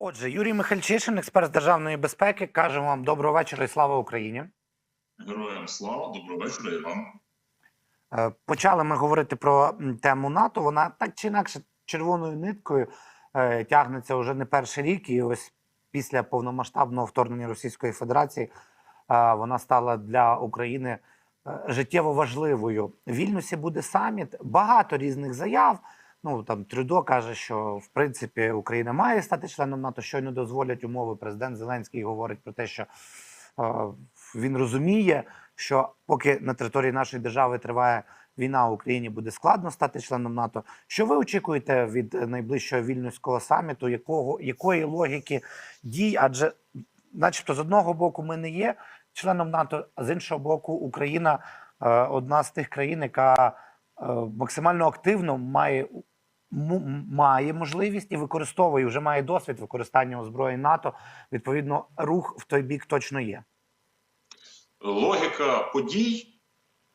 Отже, Юрій Михальчишин, експерт з державної безпеки, каже вам доброго вечора і слава Україні. Героям слава, доброго вечора і вам. Е, Почали ми говорити про тему НАТО. Вона так чи інакше червоною ниткою е, тягнеться вже не перший рік, і ось після повномасштабного вторгнення Російської Федерації е, вона стала для України життєво важливою. В Вільнюсі буде саміт, багато різних заяв. Ну там Трюдо каже, що в принципі Україна має стати членом НАТО, щойно дозволять умови. Президент Зеленський говорить про те, що е, він розуміє, що поки на території нашої держави триває війна в Україні, буде складно стати членом НАТО. Що ви очікуєте від найближчого вільнюського саміту? Якого якої логіки дій? Адже, начебто, з одного боку, ми не є членом НАТО, а з іншого боку, Україна е, одна з тих країн, яка е, максимально активно має. Має можливість і використовує вже має досвід використання озброєнь НАТО. Відповідно, рух в той бік точно є. Логіка подій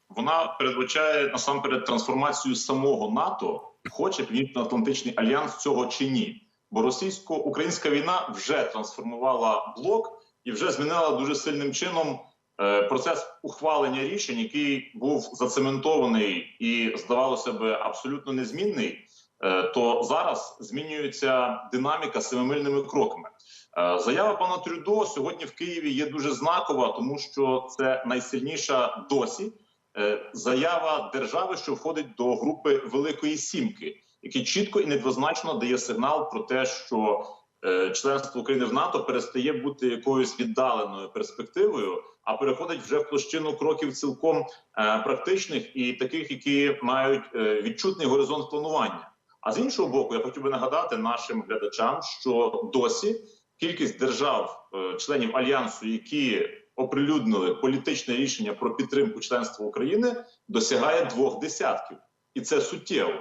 вона передбачає насамперед трансформацію самого НАТО, хоче Північно-Атлантичний альянс цього чи ні. Бо російсько-українська війна вже трансформувала блок і вже змінила дуже сильним чином е, процес ухвалення рішень, який був зацементований і здавалося би абсолютно незмінний. Е, то зараз змінюється динаміка семимильними кроками. Е, Заява пана Трюдо сьогодні в Києві є дуже знакова, тому що це найсильніша досі е, заява держави, що входить до групи Великої Сімки, який чітко і недвозначно дає сигнал про те, що членство України в НАТО перестає бути якоюсь віддаленою перспективою, а переходить вже в площину кроків цілком практичних і таких, які мають відчутний горизонт планування. А з іншого боку, я хотів би нагадати нашим глядачам, що досі кількість держав, е, альянсу, які оприлюднили політичне рішення про підтримку членства України, досягає двох десятків, і це суттєво.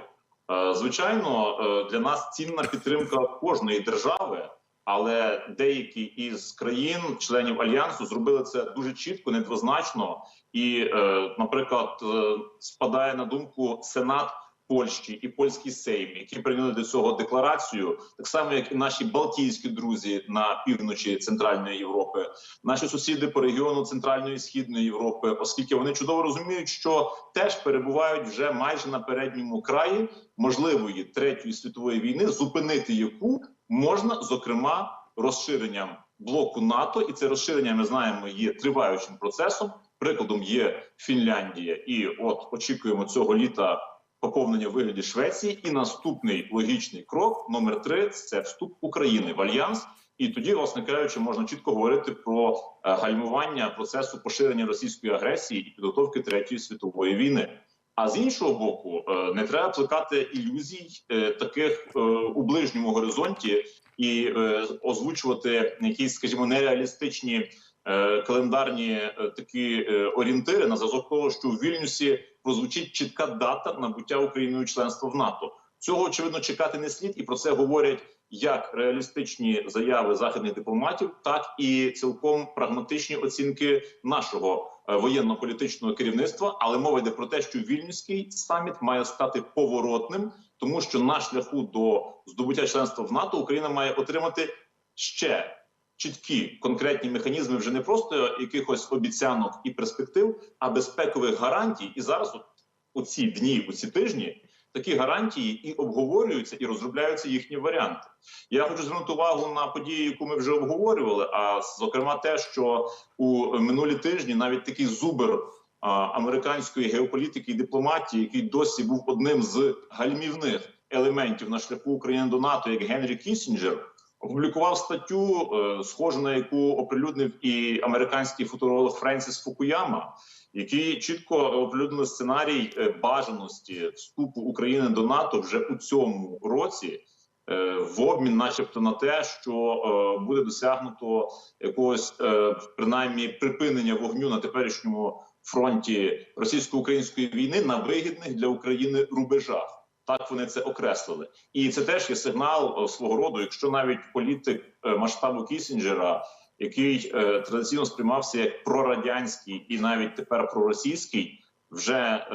Е, Звичайно, е, для нас цінна підтримка кожної держави, але деякі із країн, членів альянсу, зробили це дуже чітко, недвозначно. І, наприклад, спадає на думку Сенат Польщі і польський Сейм, які прийняли до цього декларацію, так само як і наші балтійські друзі на півночі Центральної Європи, наші сусіди по регіону Центральної і Східної Європи, оскільки вони чудово розуміють, що теж перебувають вже майже на передньому краї можливої третьої світової війни, зупинити яку можна зокрема розширенням блоку НАТО, і це розширення ми знаємо є триваючим процесом. Прикладом є Фінляндія, і от очікуємо цього літа поповнення вигляді Швеції. І наступний логічний крок номер три це вступ України в альянс. І тоді, власне кажучи, можна чітко говорити про е, гальмування процесу поширення російської агресії і підготовки третьої світової війни. А з іншого боку, е, не треба плекати ілюзій е, таких у ближньому горизонті і озвучувати якісь, скажімо, нереалістичні календарні такі орієнтири на зразок того, що в Вільнюсі прозвучить чітка дата набуття Україною членства в НАТО. Цього очевидно чекати не слід, і про це говорять як реалістичні заяви західних дипломатів, так і цілком прагматичні оцінки нашого е, воєнно-політичного керівництва. Але мова йде про те, що Вільнюський саміт має стати поворотним, тому що на шляху до здобуття членства в НАТО Україна має отримати ще чіткі конкретні механізми, вже не просто якихось обіцянок і перспектив, а безпекових гарантій. І зараз, от у ці дні, у ці тижні. Такі гарантії і обговорюються, і розробляються їхні варіанти. Я хочу звернути увагу на події, яку ми вже обговорювали. А зокрема, те, що у минулі тижні навіть такий зубер американської геополітики і дипломатії, який досі був одним з гальмівних елементів на шляху України до НАТО, як Генрі Кіссінджер, опублікував статтю, е, схожу на яку оприлюднив і американський футуролог Френсіс Фукуяма які чітко оприлюднили сценарій е, бажаності вступу України до НАТО вже у цьому році. е, В обмін, начебто, на те, що буде досягнуто якогось принаймні припинення вогню на теперішньому фронті російсько-української війни на вигідних для України рубежах. Так вони це окреслили, і це теж є сигнал е, свого роду. Якщо навіть політик е, масштабу Кісінджера який е, традиційно сприймався як прорадянський і навіть тепер проросійський, вже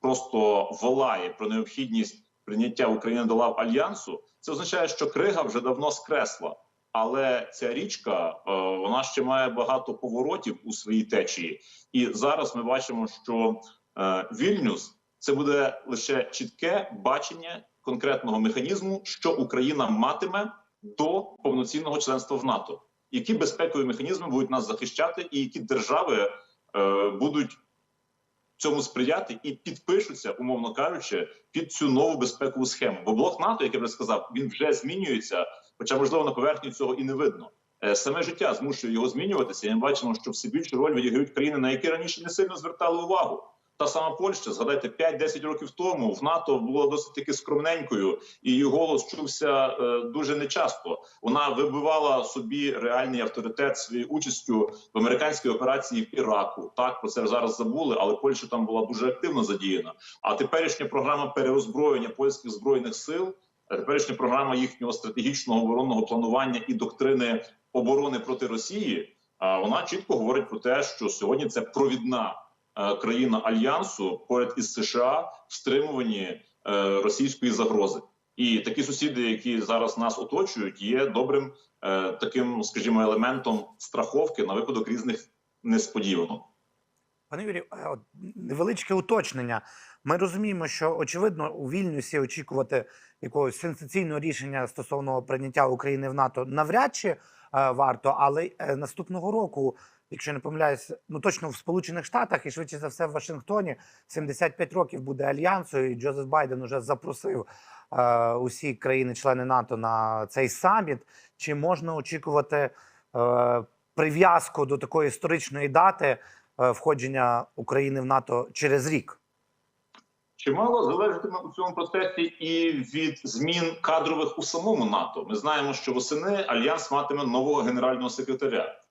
просто волає про необхідність прийняття України до лав альянсу. Це означає, що крига вже давно скресла. Але ця річка вона ще має багато поворотів у своїй течії, і зараз ми бачимо, що Вільнюс це буде лише чітке бачення конкретного механізму, що Україна матиме до повноцінного членства в НАТО. Які безпекові механізми будуть нас захищати, і які держави е, будуть цьому сприяти і підпишуться, умовно кажучи, під цю нову безпекову схему. Бо блок НАТО, як я вже сказав, він вже змінюється, хоча можливо на поверхні цього і не видно. Е, Саме життя змушує його змінюватися. І ми бачимо, що все більшу роль відіграють країни, на які раніше не сильно звертали увагу. Та сама Польща, згадайте, 5-10 років тому в НАТО була досить таки скромненькою, і її голос чувся е, дуже нечасто. Вона вибивала собі реальний авторитет своєю участю в американській операції в Іраку. Так про це зараз забули, але Польща там була дуже активно задіяна. А теперішня програма перерозброєння польських збройних сил, а теперішня програма їхнього стратегічного оборонного планування і доктрини оборони проти Росії. а вона чітко говорить про те, що сьогодні це провідна країна альянсу поряд із США в стримуванні е, російської загрози. І такі сусіди, які зараз нас оточують, є добрим е, таким, скажімо, елементом страховки на випадок різних несподіванок. Пане Юрію, е, невеличке уточнення. Ми розуміємо, що очевидно у Вільнюсі очікувати якогось сенсаційного рішення стосовно прийняття України в НАТО навряд чи е, варто, але е, наступного року, якщо не помиляюсь, ну точно в Сполучених Штатах і швидше за все в Вашингтоні 75 років буде альянсу, і Джозеф Байден уже запросив е, усі країни-члени НАТО на цей саміт. Чи можна очікувати е, прив'язку до такої історичної дати? е, входження України в НАТО через рік. Чимало залежатиме у цьому процесі і від змін кадрових у самому НАТО. Ми знаємо, що восени альянс матиме нового генерального секретаря.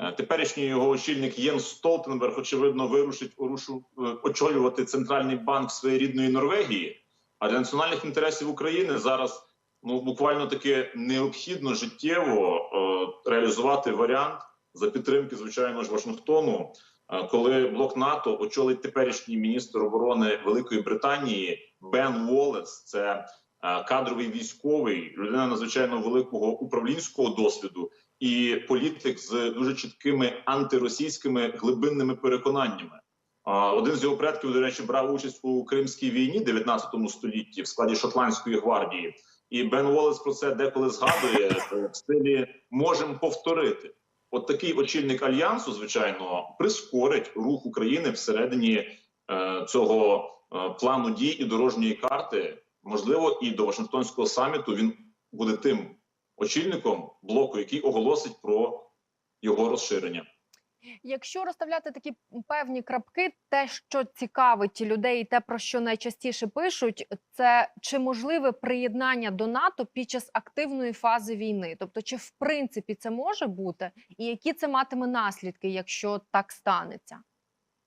Е, Теперішній його очільник Єн Столтенберг, очевидно, вирушить урушу- е, очолювати центральний банк своєї рідної Норвегії. А для національних інтересів України зараз ну буквально таки необхідно життєво е, реалізувати варіант за підтримки, звичайно ж, Вашингтону, е, коли блок НАТО очолить теперішній міністр оборони Великої Британії Бен Уоллес. Це е, кадровий військовий, людина надзвичайно великого управлінського досвіду і політик з дуже чіткими антиросійськими глибинними переконаннями. Один з його предків, до речі, брав участь у Кримській війні 19 столітті в складі шотландської гвардії. І Бен Уоллес про це деколи згадує в стилі можемо повторити. От такий очільник альянсу, звичайно, прискорить рух України всередині е, цього е, плану дій і дорожньої карти. Можливо, і до Вашингтонського саміту він буде тим очільником блоку, який оголосить про його розширення. Якщо розставляти такі певні крапки, те, що цікавить людей, і те, про що найчастіше пишуть, це чи можливе приєднання до НАТО під час активної фази війни? Тобто, чи в принципі це може бути, і які це матиме наслідки, якщо так станеться?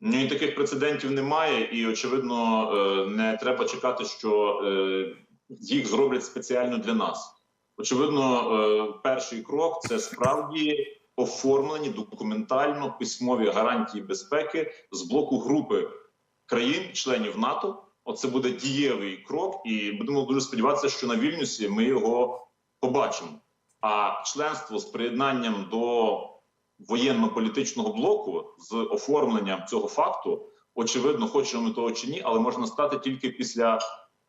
Ні, таких прецедентів немає, і очевидно, е, не треба чекати, що е, їх зроблять спеціально для нас. Очевидно, е, перший крок це справді оформлені документально письмові гарантії безпеки з блоку групи країн-членів НАТО. Оце буде дієвий крок, і будемо дуже сподіватися, що на Вільнюсі ми його побачимо. А членство з приєднанням до воєнно-політичного блоку з оформленням цього факту, очевидно, хочемо ми того чи ні, але можна стати тільки після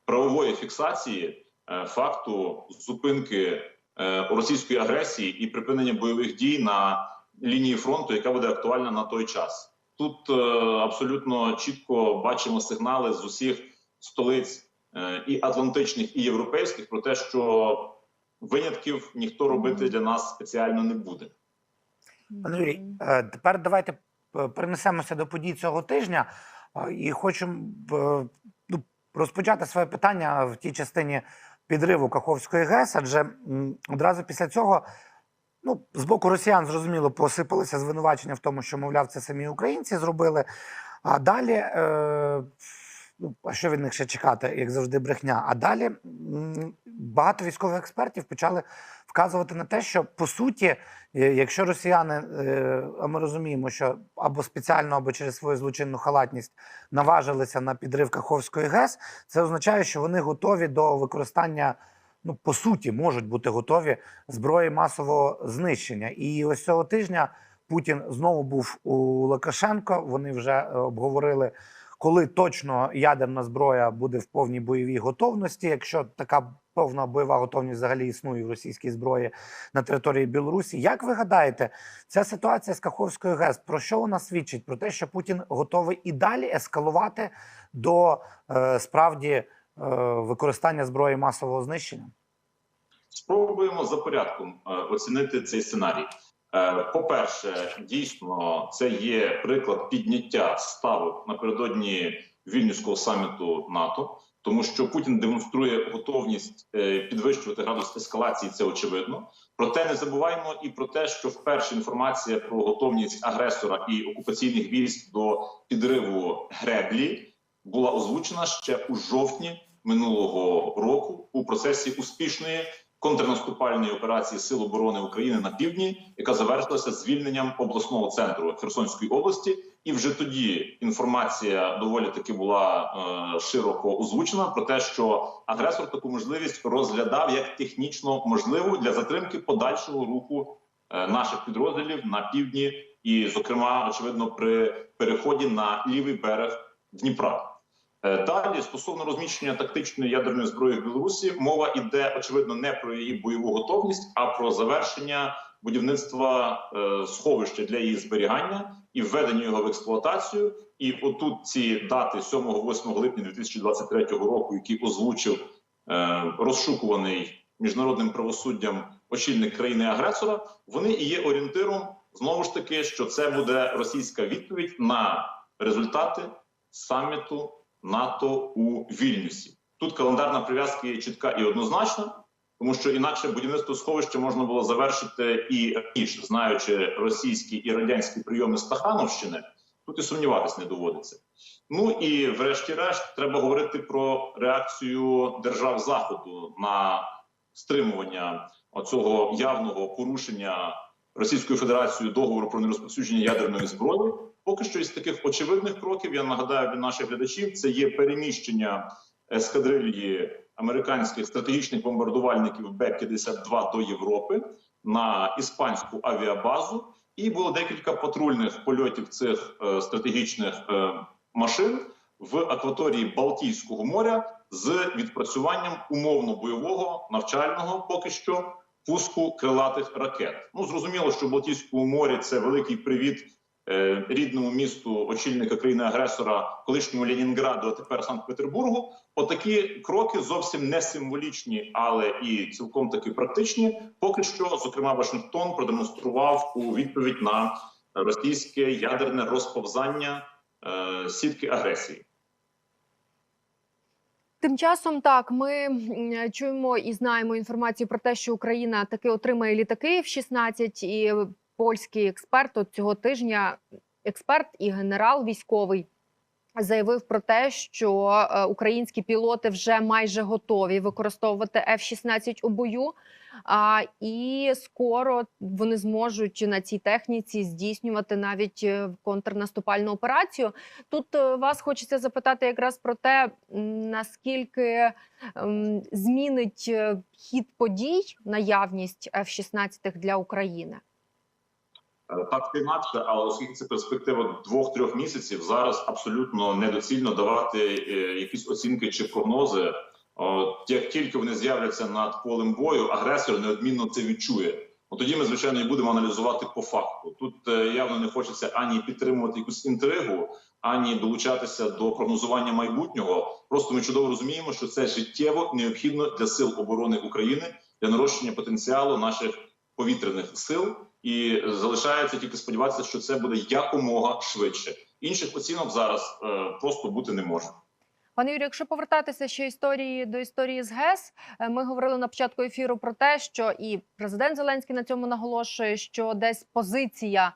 правової фіксації факту зупинки е, російської агресії і припинення бойових дій на лінії фронту, яка буде актуальна на той час. Тут е, абсолютно чітко бачимо сигнали з усіх столиць е, і атлантичних, і європейських про те, що винятків ніхто робити для нас спеціально не буде. Пане Юрій, е, тепер давайте е, перенесемося до подій цього тижня е, і хочу е, ну, розпочати своє питання в тій частині підриву Каховської ГЕС, адже одразу після цього. Ну, з боку росіян зрозуміло посипалися звинувачення в тому, що, мовляв, це самі українці зробили. А далі, е, ну, а що від них ще чекати, як завжди, брехня. А далі багато військових експертів почали вказувати на те, що по суті, е, якщо росіяни, е, а ми розуміємо, що або спеціально, або через свою злочинну халатність наважилися на підрив Каховської ГЕС, це означає, що вони готові до використання ну по суті можуть бути готові зброї масового знищення. І ось цього тижня Путін знову був у Лукашенко. Вони вже е, обговорили, коли точно ядерна зброя буде в повній бойовій готовності. Якщо така повна бойова готовність взагалі існує в російській зброї на території Білорусі. Як ви гадаєте, ця ситуація з Каховською ГЕС про що вона свідчить? Про те, що Путін готовий і далі ескалувати до е, справді е, використання зброї масового знищення? Спробуємо за порядком е, оцінити цей сценарій. Е, По-перше, дійсно, це є приклад підняття ставок напередодні вільнюського саміту НАТО, тому що Путін демонструє готовність е, підвищувати градус ескалації. Це очевидно. Проте не забуваємо і про те, що вперше інформація про готовність агресора і окупаційних військ до підриву греблі була озвучена ще у жовтні минулого року у процесі успішної контрнаступальної операції Сил оборони України на півдні, яка завершилася звільненням обласного центру Херсонської області. І вже тоді інформація доволі таки була е, широко озвучена про те, що агресор таку можливість розглядав як технічно можливу для затримки подальшого руху е, наших підрозділів на півдні, і, зокрема, очевидно, при переході на лівий берег Дніпра. Е, Далі стосовно розміщення тактичної ядерної зброї в Білорусі, мова йде очевидно не про її бойову готовність, а про завершення будівництва е, сховища для її зберігання і введення його в експлуатацію. І отут ці дати 7-8 липня 2023 року, які озвучив е, розшукуваний міжнародним правосуддям очільник країни-агресора, вони і є орієнтиром знову ж таки, що це буде російська відповідь на результати саміту НАТО у Вільнюсі. Тут календарна прив'язка є чітка і однозначна, тому що інакше будівництво сховища можна було завершити і раніше, знаючи російські і радянські прийоми Стахановщини, тут і сумніватись не доводиться. Ну і врешті-решт треба говорити про реакцію держав Заходу на стримування оцього явного порушення Російською Федерацією договору про нерозповсюдження ядерної зброї. Поки що із таких очевидних кроків я нагадаю для наших глядачів: це є переміщення ескадрильї американських стратегічних бомбардувальників Б-52 до Європи на іспанську авіабазу, і було декілька патрульних польотів цих е, стратегічних е, машин в акваторії Балтійського моря з відпрацюванням умовно бойового навчального поки що пуску крилатих ракет. Ну зрозуміло, що в Балтійському морі це великий привіт рідному місту очільника країни-агресора, колишньому Ленінграду, а тепер Санкт-Петербургу. Отакі кроки зовсім не символічні, але і цілком таки практичні. Поки що, зокрема, Вашингтон продемонстрував у відповідь на російське ядерне розповзання е, сітки агресії. Тим часом так ми чуємо і знаємо інформацію про те, що Україна таки отримає літаки в 16 і польський експерт от цього тижня, експерт і генерал військовий. Заявив про те, що е, українські пілоти вже майже готові використовувати F-16 у бою, а, і скоро вони зможуть на цій техніці здійснювати навіть е, контрнаступальну операцію. Тут е, вас хочеться запитати якраз про те, наскільки ем, змінить хід подій наявність F-16 для України. Так чи інакше, але оскільки це перспектива двох-трьох місяців, зараз абсолютно недоцільно давати е, якісь оцінки чи прогнози. Як тільки вони з'являться над полем бою, агресор неодмінно це відчує. От тоді ми, звичайно, і будемо аналізувати по факту. Тут е, явно не хочеться ані підтримувати якусь інтригу, ані долучатися до прогнозування майбутнього. Просто ми чудово розуміємо, що це життєво необхідно для сил оборони України для нарощення потенціалу наших повітряних сил. І залишається тільки сподіватися, що це буде якомога швидше. Інших оцінок зараз е, просто бути не може. Пане Юрію, якщо повертатися ще історії до історії з ГЕС, е, ми говорили на початку ефіру про те, що і президент Зеленський на цьому наголошує, що десь позиція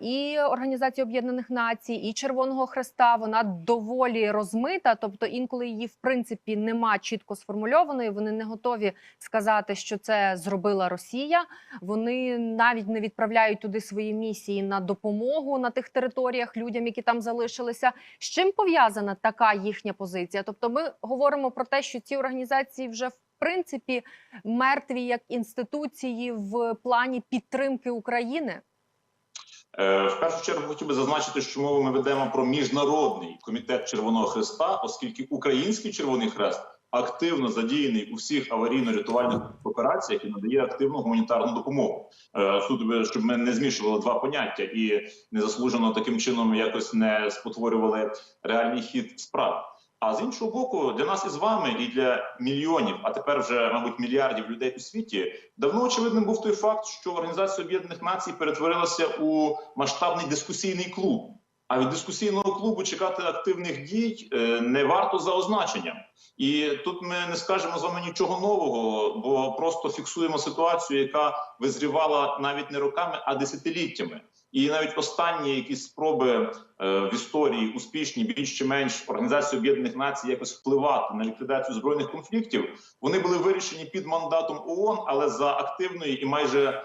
і Організації Об'єднаних Націй, і Червоного Хреста вона доволі розмита. Тобто, інколи її в принципі нема чітко сформульованої. Вони не готові сказати, що це зробила Росія. Вони навіть не відправляють туди свої місії на допомогу на тих територіях людям, які там залишилися. З чим пов'язана така їхня позиція? Тобто, ми говоримо про те, що ці організації вже в принципі мертві як інституції в плані підтримки України? Е, В першу чергу хотів би зазначити, що мову ми ведемо про міжнародний комітет Червоного Хреста, оскільки Український Червоний Хрест активно задіяний у всіх аварійно-рятувальних операціях і надає активну гуманітарну допомогу. Е, Тут щоб ми не змішували два поняття і незаслужено таким чином якось не спотворювали реальний хід справ. А з іншого боку, для нас із вами і для мільйонів, а тепер вже мабуть мільярдів людей у світі, давно очевидним був той факт, що Організація Об'єднаних Націй перетворилася у масштабний дискусійний клуб. А від дискусійного клубу чекати активних дій е, не варто за означенням. І тут ми не скажемо з вами нічого нового, бо просто фіксуємо ситуацію, яка визрівала навіть не роками, а десятиліттями. І навіть останні якісь спроби е, в історії успішні, більш чи менш Організації Об'єднаних Націй якось впливати на ліквідацію збройних конфліктів. Вони були вирішені під мандатом ООН, але за активної і майже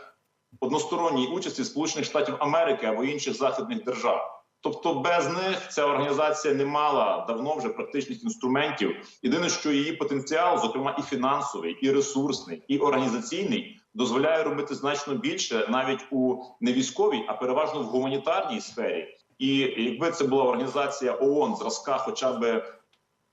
односторонньої участі Сполучених Штатів Америки або інших західних держав. Тобто без них ця організація не мала давно вже практичних інструментів. Єдине, що її потенціал, зокрема і фінансовий, і ресурсний, і організаційний, дозволяє робити значно більше навіть у не військовій, а переважно в гуманітарній сфері. І якби це була організація ООН зразка, хоча б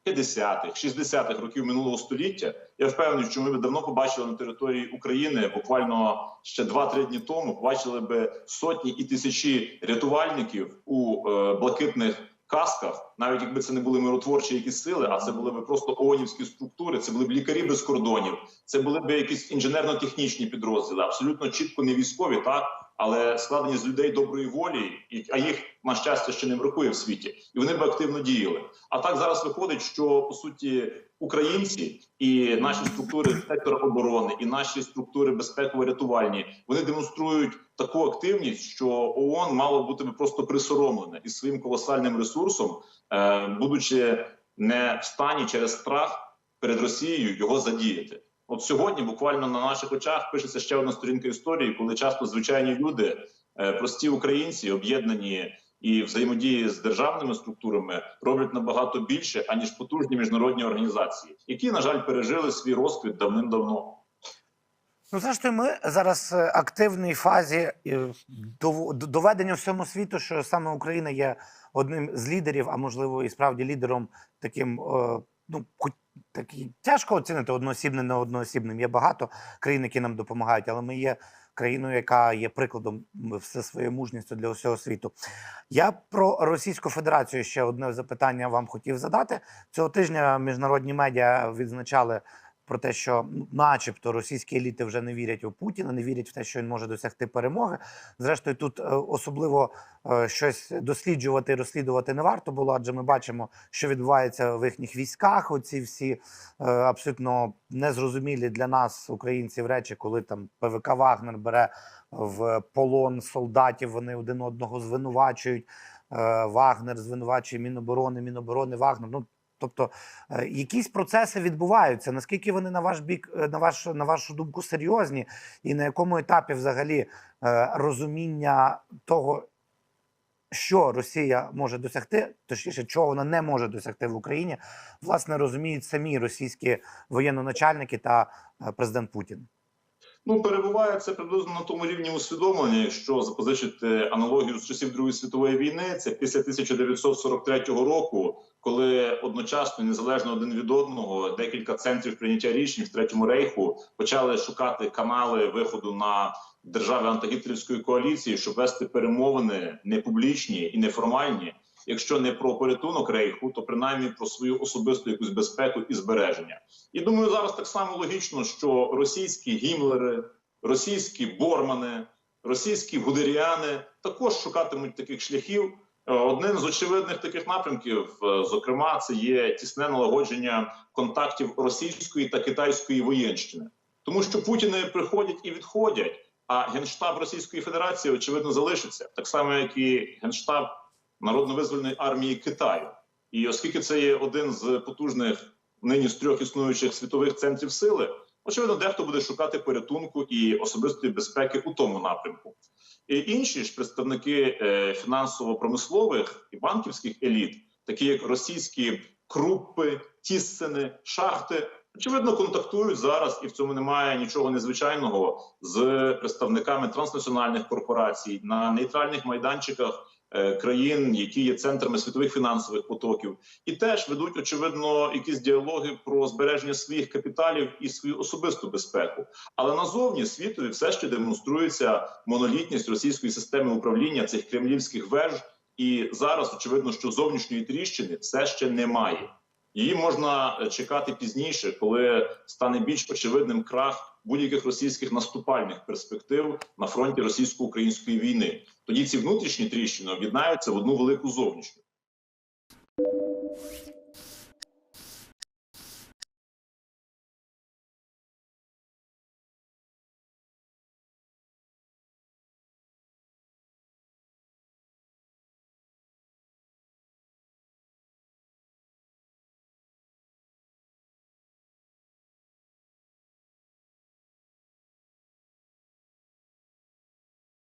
50-х, 60-х років минулого століття, я впевнений, що ми б давно побачили на території України буквально ще 2-3 дні тому. Побачили би сотні і тисячі рятувальників у е, блакитних касках, навіть якби це не були миротворчі якісь сили, а це були б просто ООНівські структури, це були б лікарі без кордонів, це були б якісь інженерно-технічні підрозділи, абсолютно чітко не військові, так але складені з людей доброї волі, а їх на щастя ще не бракує в світі, і вони б активно діяли. А так зараз виходить, що по суті українці і наші структури сектора оборони, і наші структури безпеково-рятувальні вони демонструють таку активність, що ООН мало бути просто присоромлене із своїм колосальним ресурсом, е, будучи не в стані через страх перед Росією його задіяти. От сьогодні, буквально на наших очах, пишеться ще одна сторінка історії, коли часто звичайні люди, е, прості українці, об'єднані і взаємодії з державними структурами, роблять набагато більше аніж потужні міжнародні організації, які на жаль пережили свій розквіт давним-давно. Ну, зрештою, ми зараз в активній фазі е, доведення всьому світу, що саме Україна є одним з лідерів, а можливо, і справді лідером таким. е, Ну, такі тяжко оцінити одноосібним, не одноосібним. Є багато країн, які нам допомагають, але ми є країною, яка є прикладом все своєю мужністю для усього світу. Я про Російську Федерацію ще одне запитання вам хотів задати. Цього тижня міжнародні медіа відзначали про те, що ну, начебто російські еліти вже не вірять у Путіна, не вірять в те, що він може досягти перемоги. Зрештою, тут е, особливо е, щось досліджувати розслідувати не варто було, адже ми бачимо, що відбувається в їхніх військах. Оці всі е, абсолютно незрозумілі для нас, українців, речі, коли там ПВК Вагнер бере в полон солдатів, вони один одного звинувачують. Вагнер звинувачує Міноборони, Міноборони Вагнер. Ну тобто е, якісь процеси відбуваються. Наскільки вони на ваш бік, е, на ваш на вашу думку, серйозні, і на якому етапі взагалі е, розуміння того, що Росія може досягти, точніше, чого вона не може досягти в Україні, власне розуміють самі російські воєнноначальники та президент Путін. Ну, перебуває це приблизно на тому рівні усвідомлення, якщо запозичити аналогію з часів Другої світової війни, це після 1943 року, коли одночасно, незалежно один від одного, декілька центрів прийняття рішень в третьому рейху почали шукати канали виходу на держави антигітлерівської коаліції, щоб вести перемовини не публічні і неформальні. Якщо не про порятунок рейху, то принаймні про свою особисту якусь безпеку і збереження. І думаю, зараз так само логічно, що російські гімлери, російські бормани, російські гудеріани також шукатимуть таких шляхів. Е, Одним з очевидних таких напрямків, е, зокрема, це є тісне налагодження контактів російської та китайської воєнщини, тому що Путіни приходять і відходять. А генштаб Російської Федерації очевидно залишиться так само, як і генштаб народно-визвольної армії Китаю. І оскільки це є один з потужних нині з трьох існуючих світових центрів сили, очевидно, дехто буде шукати порятунку і особистої безпеки у тому напрямку. І інші ж представники е, фінансово-промислових і банківських еліт, такі як російські крупи, тіссени, шахти, Очевидно, контактують зараз, і в цьому немає нічого незвичайного з представниками транснаціональних корпорацій на нейтральних майданчиках країн, які є центрами світових фінансових потоків, і теж ведуть очевидно якісь діалоги про збереження своїх капіталів і свою особисту безпеку. Але назовні світові все ще демонструється монолітність російської системи управління цих кремлівських веж. І зараз очевидно, що зовнішньої тріщини все ще немає. Її можна е, чекати пізніше, коли стане більш очевидним крах будь-яких російських наступальних перспектив на фронті російсько-української війни. Тоді ці внутрішні тріщини об'єднаються в одну велику зовнішню.